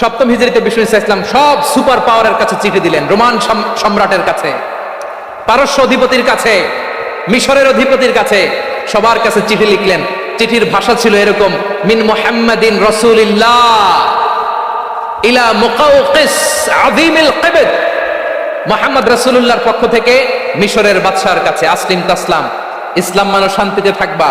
সপ্তম হিজড়িতে বিষ্ণু ইসলাম সব সুপার পাওয়ারের কাছে চিঠি দিলেন, রোমান সম্রাটের কাছে, পারস্য অধিপতির কাছে, মিশরের অধিপতির কাছে। সবার কাছে চিঠি লিখলেন, চিঠির ভাষা ছিল এরকম, মিন মুহাম্মাদিন রাসূলিল্লাহ ইলা মুকাউকিস আযীমিল কিবত মোহাম্মদ রাসূলুল্লাহর পক্ষ থেকে মিশরের বাদশার কাছে, আসলিম তাসলাম, ইসলাম মানো শান্তিতে থাকবা।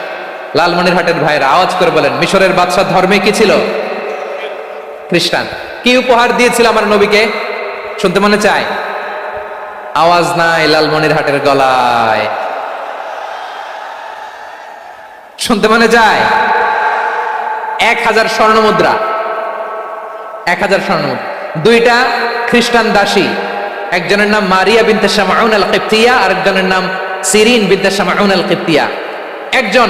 লালমনিরহাটের ভাইয়েরা আওয়াজ করে বলেন, মিশরের বাদশাহ ধর্মে কি ছিল? খ্রিস্টান। কি উপহার দিয়েছিল আমার নবীকে? শুনতে মনে চায়? আওয়াজ নাই লালমনিরহাটের গলায়। শুনতে মনে যায় এক হাজার স্বর্ণ মুদ্রা। এক হাজার স্বর্ণ দুইটা খ্রিস্টান দাসী। একজনের নাম মারিয়া বিনতে শামাউন আল কিপ্তিয়া আর একজনের নাম সিরিন বিনতে শামাউন আল কিপ্তিয়া একজন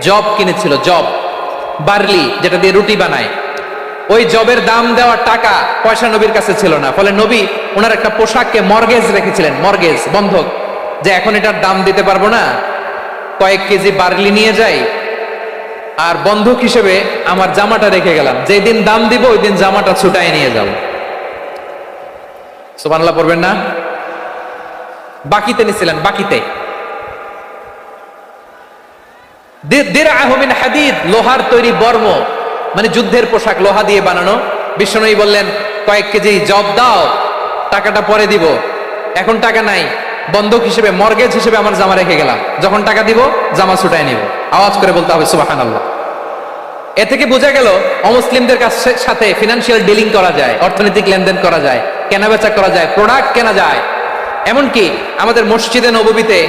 জব কিনেছিল, জব। বার্লি, যেটা দিয়ে রুটি বানায়। ওই জবের দাম দেওয়ার টাকা পয়সা নবীর কাছে ছিল না। ফলে নবী ওনার একটা পোশাককে মর্গেজ রেখেছিলেন, মর্গেজ, বন্ধক। যে এখন এটার দাম দিতে পারব না। কয়েক কেজি বার্লি নিয়ে যাই। আর বন্ধক হিসেবে আমার জামাটা রেখে গেলাম। যেদিন দাম দিব ওই দিন জামাটা ছুটাই নিয়ে যাব। সুবহানাল্লাহ পড়বেন না? বাকিতে নিছিলেন, বাকিতে। দিরআহু মিন হাদিদ, লোহার তৈরি বর্ম। মানে যুদ্ধের পোশাক, লোহা দিয়ে বানানো। বিষ্ণুই বললেন, কয়েক কেজি জব দাও, টাকাটা পরে দিব। এখন টাকা নাই, বন্ধক হিসেবে, মর্গেজ হিসেবে আমার জামা রেখে গেলাম। যখন টাকা দিব, জামা ছুটাই নিব। আওয়াজ করে বলতে হবে সুবাহান আল্লাহ এ থেকে বোঝা গেল, অমুসলিমদের কাছে সাথে ফিনান্সিয়াল ডিলিং করা যায়, অর্থনৈতিক লেনদেন করা যায়, কেনাবেচা করা যায় প্রোডাক্ট কেনা যায়। এমনকি আমাদের মসজিদে, নববীতে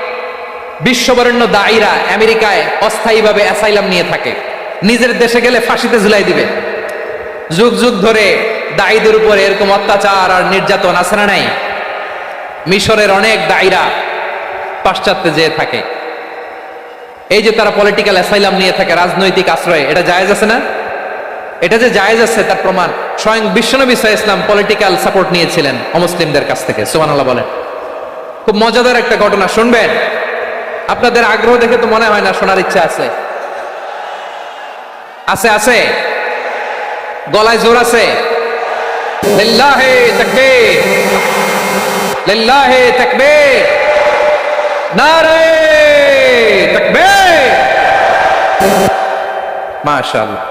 বিশ্ববরেণ্য দায়ীরা আমেরিকায় অস্থায়ীভাবে অ্যাসাইলাম নিয়ে থাকে। নিজের দেশে গেলে ফাঁসিতে ঝুলাই দিবে। যুগ যুগ ধরে দায়ীদের উপর এরকম অত্যাচার আর নির্যাতন আছে না নাই? মিশরের অনেক দায়ীরা পাশ্চাত্যে যেয়ে থাকে। এই যে তারা পলিটিক্যাল অ্যাসাইলাম নিয়ে থাকে, রাজনৈতিক আশ্রয়, এটা জায়েজ আছে না? এটা যে জায়েজ আছে, তার প্রমাণ স্বয়ং বিশ্বনবী সাহা ইসলাম পলিটিক্যাল সাপোর্ট নিয়েছিলেন অমুসলিমদের কাছ থেকে, সুবহানাল্লাহ বলেন। খুব মজাদার একটা ঘটনা, শুনবেন? আপনাদের আগ্রহ দেখে তো মনে হয় না শোনার ইচ্ছা আছে। আছে আছে? গলায় জোর আছে? লিল্লাহে তাকবীর। লিল্লাহে তাকবীর। নারে তাকবীর। মাশাআল্লাহ।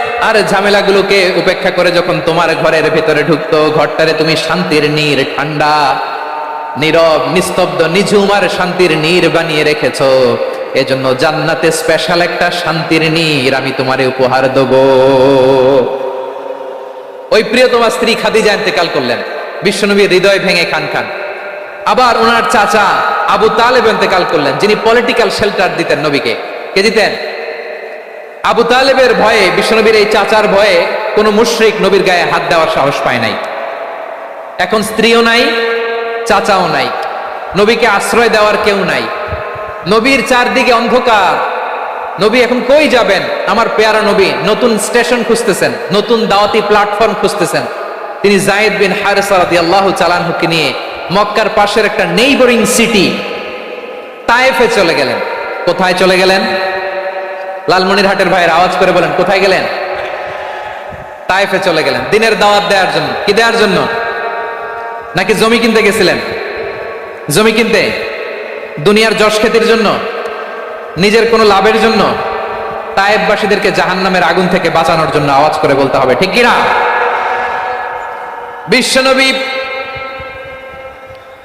আর ঝামেলাগুলোকে উপেক্ষা করে যখন তোমার ঘরের ভিতরে ঢুকতো, ঘরটারে তুমি শান্তির নীর ঠান্ডা, নীরব, নিস্তব্ধ নিঝুম আর শান্তির নীর বানিয়ে রেখেছো। এজন্য জান্নাতে স্পেশাল একটা শান্তির নীর আমি তোমারে উপহার দেবো। ওই প্রিয়তমা স্ত্রী খাদিজা ইন্তেকাল করলেন। বিশ্বনবী হৃদয় ভেঙে খান খান। আবার ওনার চাচা আবু তালেব ইন্তেকাল করলেন, যিনি পলিটিক্যাল শেল্টার দিতেন নবীকে। কে দিতেন? আবু তালেবের ভয়ে, বিশ্বনবীর এই চাচার ভয়ে কোন মুশরিক নবীর গায়ে হাত দেওয়ার সাহস পায় নাই। এখন স্ত্রীও নাই, চাচাও নাই, নবীকে আশ্রয় দেওয়ার কেউ নাই। নবীর চারদিকে অন্ধকার। নবী এখন কই যাবেন? আমার পেয়ারা নবী, নতুন স্টেশন খুঁজতেছেন, নতুন দাওয়াতি প্ল্যাটফর্ম খুঁজতেছেন। তিনি জায়েদ বিন হারেসা রাদিয়াল্লাহু চালানহুকে নিয়ে মক্কার পাশের একটা নেইবরিং সিটি, তায়েফে চলে গেলেন। কোথায় চলে গেলেন? লালমনিরহাটের ভাইয়ের আওয়াজ করে বলেন, কোথায় গেলেন? তায়েফে চলে গেলেন। দিনের দাওয়াত দেওয়ার জন্য। কি দেওয়ার জন্য? নাকি জমি কিনতে গেছিলেন? জমি কিনতে? দুনিয়ার যশ খ্যাতির জন্য? নিজের কোনো লাভের জন্য? তায়েববাসীদেরকে জাহান্নামের আগুন থেকে বাঁচানোর জন্য আওয়াজ করে বলতে হবে। ঠিক কিনা বিশ্বনবী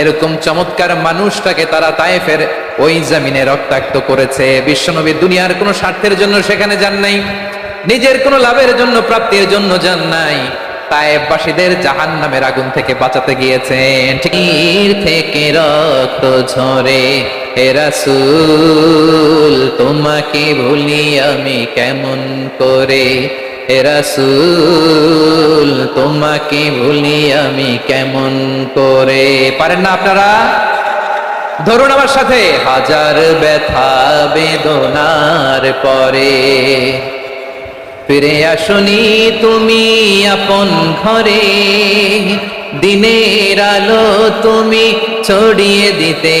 এরকম চমৎকার মানুষটাকে তারা তায়েফের ওই জামিনে রক্তাক্ত করেছে। বিশ্বনবী দুনিয়ার কোনো স্বার্থের জন্য সেখানে যান নাই, নিজের কোনো লাভের জন্য, প্রাপ্তির জন্য যান নাই। তায়েববাসীদের জাহান নামের আগুন থেকে বাঁচাতে গিয়েছেন তীর থেকে রক্ত ঝরে, হে রাসূল, তোমাকে ভুলি আমি কেমন করে? রাসূল, তোমাকে ভুলি আমি কেমন করে? পারেন না আপনারা? ধরুন আমার সাথে, হাজার ব্যথা বেদনার পরে। ফিরে আসনি তুমি আপন ঘরে, দিনের আলো তুমি ছড়িয়ে দিতে।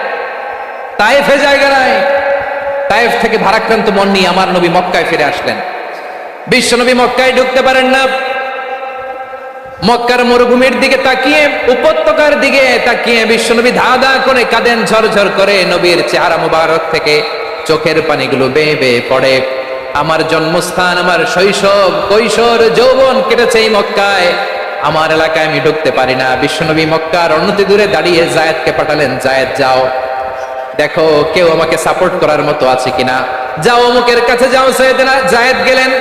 তাইফে জায়গা নাই তাইফ থেকে ভারাক্রান্ত মন নিয়ে আমার নবী মক্কায় ফিরে আসলেন। বিশ্ব নবী মক্কায় ঢুকতে পারেন না। মক্কার মরুভূমির দিকে তাকিয়ে, উপত্যকার দিকে তাকিয়ে বিশ্বনবী ধা ধা করে কাঁদেন, ঝরঝর করে নবীর চেহারা মুবারক থেকে চোখের পানিগুলো বেয়ে বেয়ে পড়ে। আমার জন্মস্থান, আমার শৈশব, কৈশোর, যৌবন কেটেছে এই মক্কায়। আমার এলাকায় আমি ঢুকতে পারি না। বিশ্বনবী মক্কার অন্যতি দূরে দাঁড়িয়ে জায়েদকে পাঠালেন, জায়েদ, যাও। দেখো, কেউ আমাকে সাপোর্ট করার মতো আছে কিনা? যাও অমুকের কাছে যাও, সৈয়দনা জায়েদ গেলেন।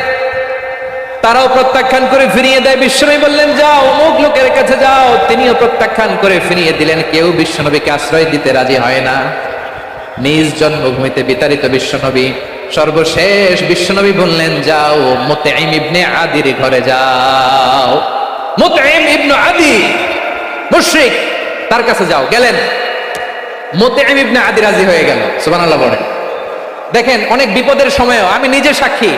তারাও প্রত্যাখ্যান করে ফিরিয়ে দেয়। বিশ্বনবী বললেন, যাও অমুক লোকের কাছে যাও। তিনিও প্রত্যাখ্যান করে ফিরিয়ে দিলেন। কেউ বিশ্বনবীকে আশ্রয় দিতে রাজি হয় না। নিজ জন্মভূমিতে বিতাড়িত বিশ্বনবী, সর্বশেষ বিশ্বনবী বললেন, যাও মোতেইম ইবনে আদির ঘরে যাও। মোতেইম ইবনে আদি, মুশরিক, তার কাছে যাও। গেলেন। মোতেইম ইবনে আদি রাজি হয়ে গেল, সুবহানাল্লাহ বলেন দেখেন, অনেক বিপদের সময়ও আমি নিজে সাক্ষী।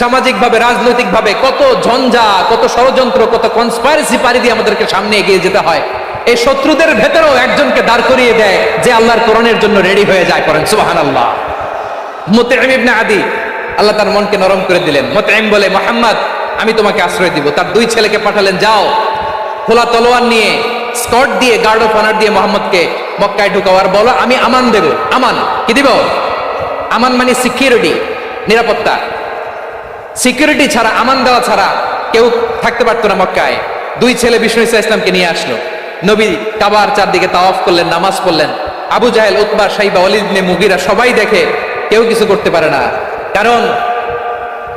সামাজিক ভাবে রাজনৈতিক ভাবে কত ঝঞ্ঝা, কত ষড়যন্ত্র, কত কনস্পাইরেসি পারি দিয়ে আমাদেরকে সামনে এগিয়ে যেতে হয়। এই শত্রুদের ভেতরেও একজনকে দাঁড় করিয়ে দেয় যে আল্লাহর কোরআনের জন্য রেডি হয়ে যায় করেন সুবাহান আল্লাহ মোতেম ইবনে আদি, আল্লাহ তার মনকে নরম করে দিলেন। মোতেম বলে, মোহাম্মদ, আমি তোমাকে আশ্রয় দিব। তার দুই ছেলেকে পাঠালেন, যাও। খোলা তলোয়ার নিয়ে স্কট দিয়ে গার্ড অফ অনার দিয়ে মোহাম্মদকে মক্কায় ঢুকাওয়ার বলো, আমি আমান দেব, আমান। কি দিব? আমান মানে সিকিউরিটি নিরাপত্তা। সিকিউরিটি ছাড়া, আমান দেওয়া ছাড়া কেউ থাকতে পারতো না মক্কায়। দুই ছেলে বিষ্ণু ইসা ইসলামকে নিয়ে আসলো। নবী কাবার চারদিকে তাওয়াফ করলেন, নামাজ পড়লেন। আবু জাহেল, উতবা, সাইবা অলিবনে মুগিরা সবাই দেখে কেউ কিছু করতে পারে না। কারণ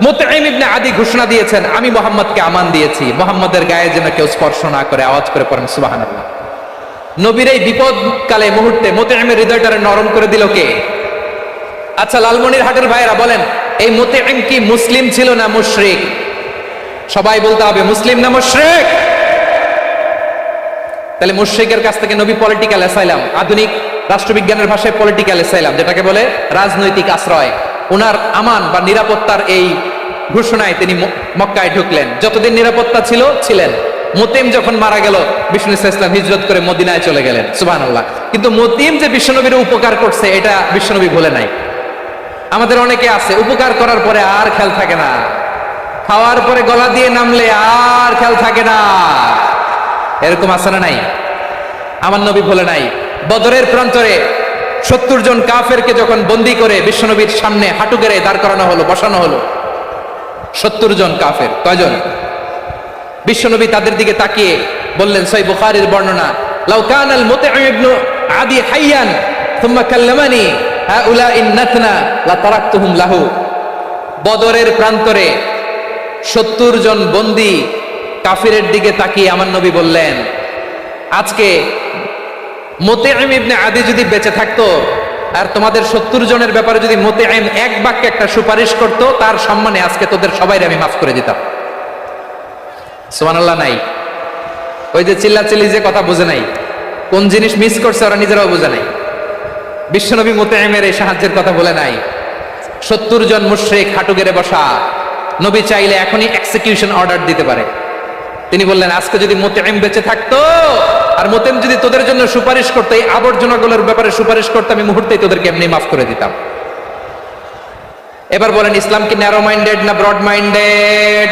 মুতাইম আদি ঘোষণা দিয়েছেন, আমি মোহাম্মদকে আমান দিয়েছি। মোহাম্মদের গায়ে যেন কেউ স্পর্শ না করে, আওয়াজ করে পড়েন, সুবহানাল্লাহ। নবীর এই বিপদ কালে মুহূর্তে মোতাইমের হৃদয়টারে নরম করে দিল কে? আচ্ছা লালমনির হাটের ভাইরা বলেন, এই মোতেম কি মুসলিম ছিল না মুশরিক? সবাই বলতে হবে, মুসলিম না মুশরিক? তাহলে মুশরিকের কাছ থেকে নবী পলিটিক্যাল অ্যাসাইলাম আধুনিক রাষ্ট্রবিজ্ঞানের ভাষায় পলিটিক্যাল অ্যাসাইলাম যেটাকে বলে রাজনৈতিক আশ্রয়। ওনার আমান বা নিরাপত্তার এই ঘোষণায় তিনি মক্কায় ঢুকলেন। যতদিন নিরাপত্তা ছিল, ছিলেন। মতিম যখন মারা গেল, বিষ্ণু ইসলাম হিজরত করে মদিনায় চলে গেলেন সুবাহ কিন্তু মতিম যে বিশ্বনবীর উপকার করছে, এটা বিশ্বনবী ভুলে নাই। আমাদের অনেকে আছে, উপকার করার পরে আর খেয়াল থাকে না। খাওয়ার পরে গলা দিয়ে নামলে আর খেয়াল থাকে না। এরকম আছে না নাই? আমার নবী বলে নাই। বদরের প্রান্তরে সত্তর জন কাফেরকে যখন বন্দি করে বিশ্বনবীর সামনে হাঁটু গেড়ে দাঁড় করানো হলো, বসানো হলো, সত্তর জন কাফের, কয়জন? বিশ্বনবী তাদের দিকে তাকিয়ে বললেন, সই বুখারীর বর্ণনা, লাউ কান আল মুতঈম ইবনু আদি হাইয়ান থুম্মা কাল্লামানি হাউলা ইন্নাতনা লা তারাকতুহুম লাহু। বদরের প্রান্তরে সত্তর জন বন্দি কাফিরের দিকে তাকিয়ে আমার নবী বললেন, আজকে মোতেআম ইবনে আদি যদি বেঁচে থাকতো, আর তোমাদের সত্তর জনের ব্যাপারে যদি মোতেআম এক বাক্যে একটা সুপারিশ করত, তার সম্মানে আজকে তোদের সবাই আমি মাফ করে দিতাম। সুবহানাল্লাহ, নাই। ওই যে চিল্লা চিল্লি যে কথা বুঝে নাই, কোন জিনিস মিস করছে ওরা নিজেরাও বোঝে নাই। বিশ্বনবী মোতেমের এই সাহায্যের কথা বলে নাই। সত্তর জন মুশ্রিক হাঁটু গেড়ে বসা, নবী চাইলে এখনই এক্সিকিউশন অর্ডার দিতে পারে। তিনি বললেন, আজকে যদি মোতেম বেঁচে থাকতো, আর মোতেম যদি তোদের জন্য সুপারিশ করতো, এই আবর্জনাগুলোর ব্যাপারে সুপারিশ করতো, আমি মুহূর্তেই তোদেরকে এমনি মাফ করে দিতাম। এবার বলেন, ইসলাম কি ন্যারো মাইন্ডেড না ব্রড মাইন্ডেড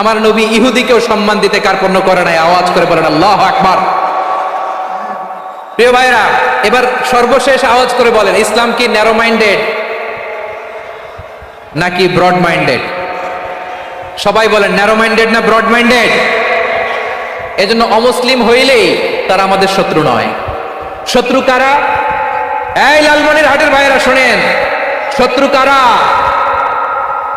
আমার নবী ইহুদিকেও সম্মান দিতে কার্পণ্য করে নাই, আওয়াজ করে বলেন, আল্লাহ আকবার। প্রিয় ভাইরা, এবার সর্বশেষ আওয়াজ করে বলেন, ইসলাম কি ন্যারো মাইন্ডেড নাকি ব্রড মাইন্ডেড সবাই বলেন ন্যারো মাইন্ডেড না ব্রড মাইন্ডেড এজন্য অমুসলিম হইলেই তারা আমাদের শত্রু নয়। শত্রু কারা? এই লালমনির হাটের ভাইয়েরা শোনেন, শত্রু কারা?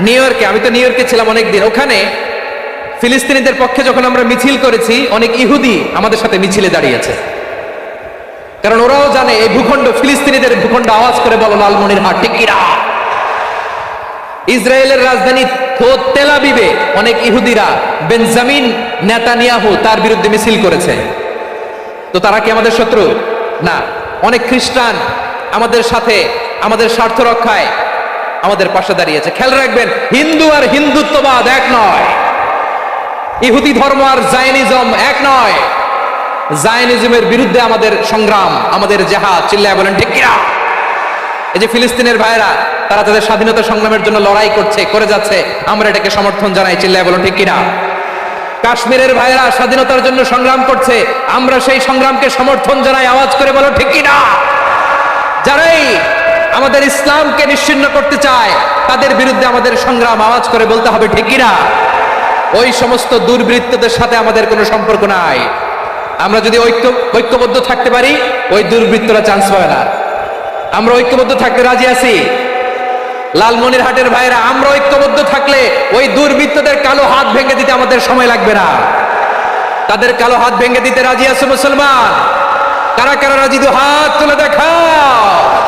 নিউ ইয়র্কে আমি তো নিউ ইয়র্কে ছিলাম অনেকদিন। ওখানে ফিলিস্তিনিদের পক্ষে যখন আমরা মিছিল করেছি, অনেক ইহুদি আমাদের সাথে মিছিলে দাঁড়িয়েছে। কারণ ওরাও জানে এই ভূখণ্ড, ফিলিস্তিনিদের ভূখণ্ড আওয়াজ করে বলো লালমনির হাট কিনা? ইসরায়েলের রাজধানী তেলাবিবে অনেক ইহুদিরা বেনজামিন নেতানিয়াহু তার বিরুদ্ধে মিছিল করেছে। তো তারা কি আমাদের শত্রু? না। অনেক খ্রিস্টান আমাদের সাথে, আমাদের স্বার্থ রক্ষায় আমাদের পাশে দাঁড়িয়েছে। খেয়াল রাখবেন, হিন্দু আর হিন্দুত্ববাদ এক নয়। ইহুদি ধর্ম আর জায়নিজম এক নয়। জায়নিজমের বিরুদ্ধে আমাদের সংগ্রাম, আমাদের জেহাদ, চিল্লায় বলেন কিনা? এই যে ফিলিস্তিনের ভাইরা তারা তাদের স্বাধীনতা সংগ্রামের জন্য লড়াই করছে, করে যাচ্ছে, আমরা এটাকে সমর্থন জানাই, চিল্লায় বলুন, ঠিক কিনা? কাশ্মীরের ভাইরা স্বাধীনতার জন্য সংগ্রাম করছে, আমরা সেই সংগ্রামকে সমর্থন জানাই, আওয়াজ করে বলো, ঠিক কিনা? যারাই আমাদের ইসলামকে নিশ্চিন্ন করতে চায়, তাদের বিরুদ্ধে আমাদের সংগ্রাম আওয়াজ করে বলতে হবে, ঠিক না ওই সমস্ত দুর্বৃত্তদের সাথে আমাদের কোনো সম্পর্ক নাই। আমরা যদি ঐক্য, ঐক্যবদ্ধ থাকতে পারি, ওই দুর্বৃত্তরা চান্স পাবে না। আমরা ঐক্যবদ্ধ থাকতে রাজি আছি। লালমনির হাটের ভাইরা আমরা ঐক্যবদ্ধ থাকলে ওই দুর্বৃত্তদের কালো হাত ভেঙে দিতে আমাদের সময় লাগবে না। তাদের কালো হাত ভেঙে দিতে রাজি আছে মুসলমান? কারা কারা রাজি? দু হাত তুলে দেখাও।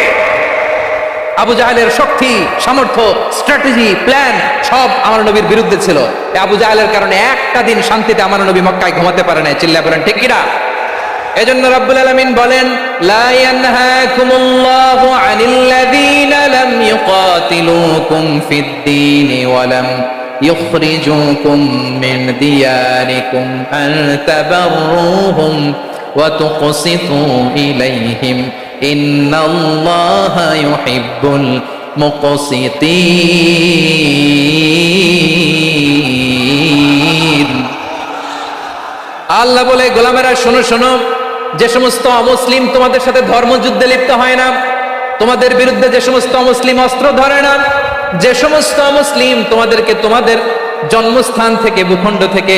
আবু জাহেলের শক্তি সামর্থ্য স্ট্র্যাটেজি প্ল্যান সব আমার নবীর বিরুদ্ধে ছিল এই আবু জাহেলের কারণে একটা দিন শান্তিতে আমার নবী মক্কায় ঘুমাতে পারে নাই চিল্লা বলেন ঠিক কিনা এজন্য রব্বুল আলামিন বলেন লা ইয়ানহাকুমুল্লাহু আনিল্লাযীনা লাম ইউকাতিলুকুম ফিদ-দীন ওয়া লাম يخرجوكم من دياركم أن تبروهم وتقسطوا إليهم ইন্নাল্লাহা ইউহিব্বুল মুকসিতিন। আল্লাহ বলে, গোলামেরা, শোনো শোনো, যে সমস্ত অমুসলিম তোমাদের সাথে ধর্মযুদ্ধে লিপ্ত হয় না, তোমাদের বিরুদ্ধে যে সমস্ত অমুসলিম অস্ত্র ধরে না, যে সমস্ত মুসলিম তোমাদেরকে তোমাদের জন্মস্থান থেকে, ভূখণ্ড থেকে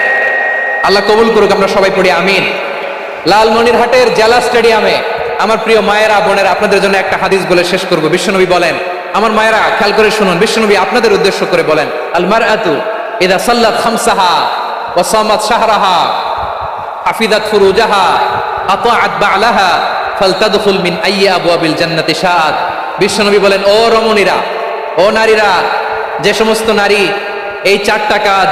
আল্লাহ কবুল করুক, আমরা সবাই পড়ি, আমিন। লালমনিরহাটের জেলা স্টেডিয়ামে আমার প্রিয় মায়েরা, বোনেরা, আপনাদের জন্য একটা হাদিস বলে শেষ করব। বিশ্বনবী বলেন, আমার মায়েরা, খেয়াল করে শুনুন, বিশ্বনবী আপনাদের উদ্দেশ্য করে বলেন আল মারআতু ইদা সাল্লাত খামসাহা ওয়া সামাত শাহরাহা হাফিদাত ফুরুজাহা আতাআত বা'লাহা ফালতাদখুল মিন আইয়ি আবওয়াবিল জান্নাতি শাআত বিশ্বনবী বলেন, ও রমণীরা, ও নারীরা, যে সমস্ত নারী এই চারটা কাজ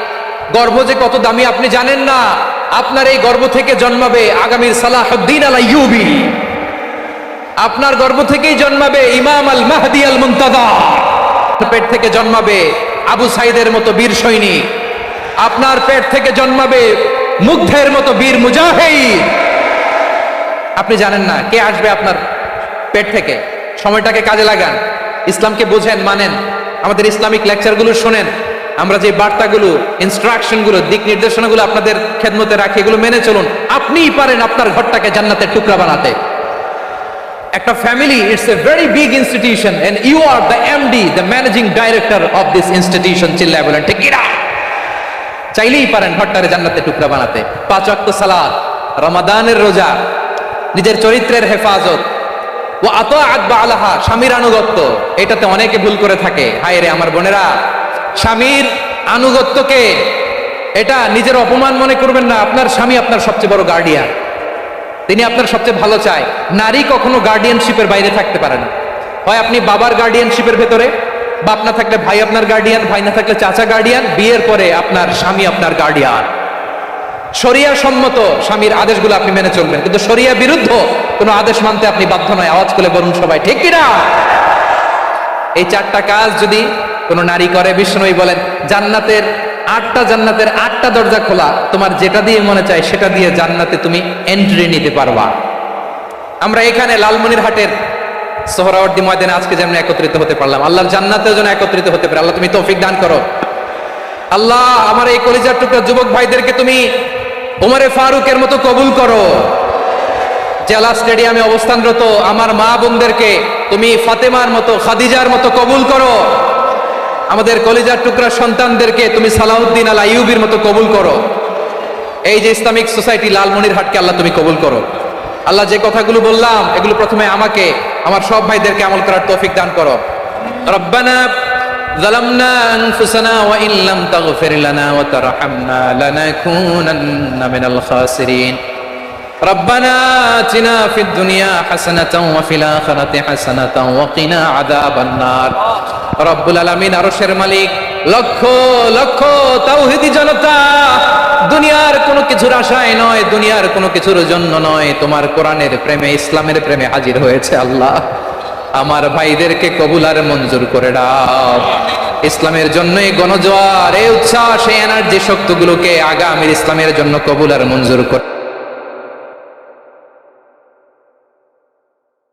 গর্ভ যে কত দামি আপনি জানেন না? আপনার এই গর্ব থেকে জন্মাবে আগামীর সালাহুদ্দিন আল ইউবি আপনার গর্ব থেকেই জন্মাবে ইমাম আল মাহদি আল মুন্তাদা পেট থেকে জন্মাবে আবু সাইদের মতো বীর সৈনিক আপনার পেট থেকে জন্মাবে মুগ্ধের মতো বীর মুজাহিদ। আপনি জানেন না কে আসবে আপনার পেট থেকে? সময়টাকে কাজে লাগান। ইসলামকে বোঝেন, মানেন। আমাদের ইসলামিক লেকচারগুলো শোনেন। আমরা যে বার্তাগুলো ইনস্ট্রাকশনগুলো দিক নির্দেশনাগুলো আপনাদের খেদমতে রাখি, এগুলো মেনে চলুন। আপনিই পারেন আপনার ঘরটাকে জান্নাতের টুকরা বানাতে। একটা family it's a very big institution and you are the MD the managing director of this institution চিল্লায় বলেন, ঠিক চাইলেই পারেন ঘরটারে জান্নাতের টুকরা বানাতে। পাঁচ ওয়াক্ত সালাদ রমাদানের রোজা, নিজের চরিত্রের হেফাজত। ও আত আদবা আলাহা স্বামীর আনুগত্য। এটাতে অনেকে ভুল করে থাকে। হায় রে আমার বোনেরা স্বামীর আনুগত্যকে এটা নিজের অপমান মনে করবেন না, আপনার স্বামী আপনার সবচেয়ে বড় গার্ডিয়ান তিনি আপনার সবচেয়ে ভালো চায়। নারী কখনো গার্ডিয়ানশিপের বাইরে থাকতে পারে না। হয় আপনি বাবার গার্ডিয়ানশিপের ভেতরে বাপ না থাকলে ভাই আপনার গার্ডিয়ান ভাই না থাকলে চাচা গার্ডিয়ান বিয়ের পরে আপনার স্বামী আপনার গার্ডিয়ান শরিয়া সম্মত স্বামীর আদেশগুলো আপনি মেনে চলবেন, কিন্তু শরিয়া বিরুদ্ধ কোনো আদেশ মানতে আপনি বাধ্য নয়। আওয়াজ করে বলুন সবাই, ঠিক কিনা? এই চারটা কাজ যদি কোনো নারী করে বিষ্ণুই বলেন, জান্নাতের আটটা জান্নাতের আটটা দরজা খোলা, তোমার যেটা দিয়ে মনে চায় সেটা দিয়ে জান্নাতে তুমি এন্ট্রি নিতে পারবা। আমরা এখানে লালমনির হাটের সোহরাওয়ার্দী ময়দানে আজকে যেমন একত্রিত হতে পারলাম, আল্লাহর জান্নাতেও যেন একত্রিত হতে পারে। আল্লাহ তুমি তৌফিক দান করো। আল্লাহ, আমার এই কলিজার টুকরা যুবক ভাইদেরকে তুমি উমরে ফারুকের মতো কবুল করো। জেলা স্টেডিয়ামে অবস্থানরত আমার মা বোনদেরকে তুমি ফাতেমার মতো, খাদিজার মতো কবুল করো। আমাদের কলিজার টুকরা সন্তানদেরকে তুমি সালাউদ্দিন আল আইয়ুবির মতো কবুল করো এই যে ইসলামিক সোসাইটি লালমনির হাটকে আল্লাহ তুমি কবুল করো আল্লাহ যে কথাগুলো বললাম এগুলো প্রথমে আমাকে আমার সব ভাইদেরকে আমল করার তৌফিক দান করো রব্বানা ظلمنا أنفسنا وإن لم تغفر لنا وترحمنا لنكونن من الخاسرين ربنا آتنا في الدنيا حسنة وفي الآخرة حسنة وقنا عذاب النار رب العالمين আরশের মালিক লক্ষ লক্ষ তাওহীদি জনতা দুনিয়ার কোনো কিছুর আশায় নয় দুনিয়ার কোনো কিছুর জন্য নয় তোমার কোরআনের প্রেমে ইসলামের প্রেমে হাজির হয়েছে আল্লাহ আমার ভাইদেরকে কবুল আর মঞ্জুর করে দাও ইসলামের জন্য এই গণজোয়ার এই উচ্ছ্বাস এই এনার্জি শক্তিগুলোকে আগামীর ইসলামের জন্য কবুল আর মঞ্জুর করে